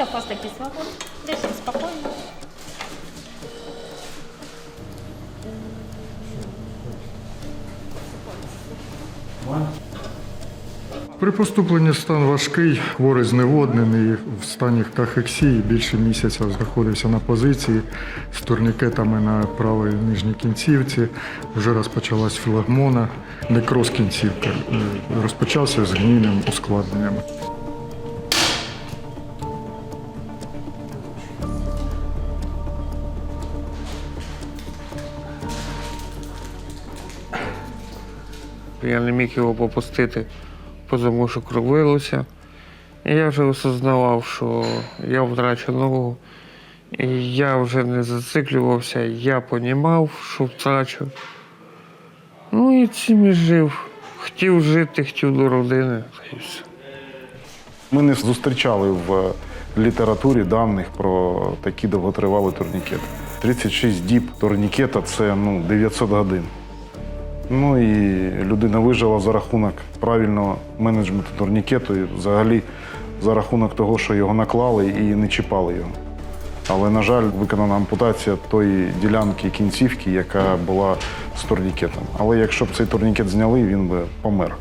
Это у вас такие свободы. Дышим спокойно. При поступленні стан важкий, хворий зневоднений, в стані кахексії більше місяця знаходився на позиції з турнікетами на правій нижній кінцівці. Вже розпочалась флегмона, некроз кінцівки. Е, Розпочався з гнійним ускладненням. Я не міг його попустити, тому що кровилося. І я вже осознавав, що я втрачу ногу. І я вже не зациклювався, я понімав, що втрачу. Ну і цим і жив. Хотів жити, хотів до родини. й все. Ми не зустрічали в літературі даних про такі довготривалі турнікети. 36 діб турнікета це ну, 900 годин. Ну і людина вижила за рахунок правильного менеджменту турнікету і взагалі за рахунок того, що його наклали і не чіпали його. Але, на жаль, виконана ампутація тої ділянки кінцівки, яка була з турнікетом. Але якщо б цей турнікет зняли, він би помер.